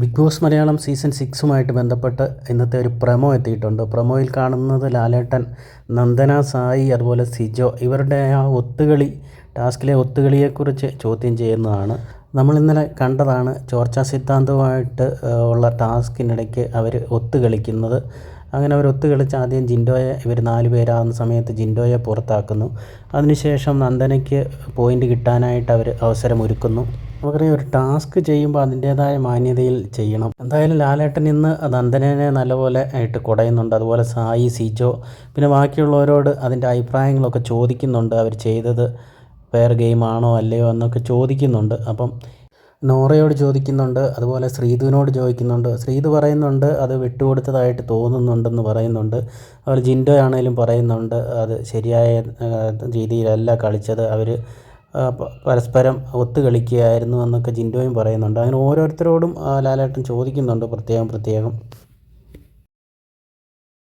Big boss Malayalam season സിക്സുമായിട്ട് ബന്ധപ്പെട്ട് ഇന്നത്തെ ഒരു പ്രമോ എത്തിയിട്ടുണ്ട്. പ്രമോയിൽ കാണുന്നത് ലാലേട്ടൻ നന്ദന സായി അതുപോലെ സിജോ ഇവരുടെ ആ ഒത്തുകളി ടാസ്കിലെ ഒത്തുകളിയെക്കുറിച്ച് ചോദ്യം ചെയ്യുന്നതാണ്. നമ്മൾ ഇന്നലെ കണ്ടതാണ് ചോർച്ചാ സിദ്ധാന്തവുമായിട്ട് ഉള്ള ടാസ്കിനിടയ്ക്ക് അവർ ഒത്തുകളിക്കുന്നത്. അങ്ങനെ അവർ ഒത്തുകളിച്ച് ആദ്യം ജിൻഡോയെ ഇവർ നാല് പേരാകുന്ന സമയത്ത് ജിൻഡോയെ പുറത്താക്കുന്നു. അതിനുശേഷം നന്ദനയ്ക്ക് പോയിന്റ് കിട്ടാനായിട്ട് അവർ അവസരമൊരുക്കുന്നു. നമുക്കറിയാം ഒരു ടാസ്ക് ചെയ്യുമ്പോൾ അതിന്റേതായ മാന്യതയിൽ ചെയ്യണം. എന്തായാലും ലാലേട്ടൻ ഇന്ന് നന്ദനനെ നല്ലപോലെ ആയിട്ട് കുടയുന്നുണ്ട്. അതുപോലെ സായി സിജോ പിന്നെ ബാക്കിയുള്ളവരോട് അതിന്റെ അഭിപ്രായങ്ങളൊക്കെ ചോദിക്കുന്നുണ്ട്. അവർ ചെയ്തത് ഫെയർ ഗെയിമാണോ അല്ലയോ എന്നൊക്കെ ചോദിക്കുന്നുണ്ട്. അപ്പം നോറയോട് ചോദിക്കുന്നുണ്ട്. അതുപോലെ ശ്രീധുവിനോട് ചോദിക്കുന്നുണ്ട്. ശ്രീധു പറയുന്നുണ്ട് അത് വിട്ടുകൊടുത്തതായിട്ട് തോന്നുന്നുണ്ടെന്ന് പറയുന്നുണ്ട്. അതുപോലെ ജിൻഡോ ആണെങ്കിലും പറയുന്നുണ്ട് അത് ശരിയായ രീതിയിലല്ല കളിച്ചത്. അവർ പരസ്പരം ഒത്തു കളിക്കുകയായിരുന്നു എന്നൊക്കെ ജിൻഡോയും പറയുന്നുണ്ട്. അങ്ങനെ ഓരോരുത്തരോടും ലാലേട്ടൻ ചോദിക്കുന്നുണ്ട് പ്രത്യേകം പ്രത്യേകം.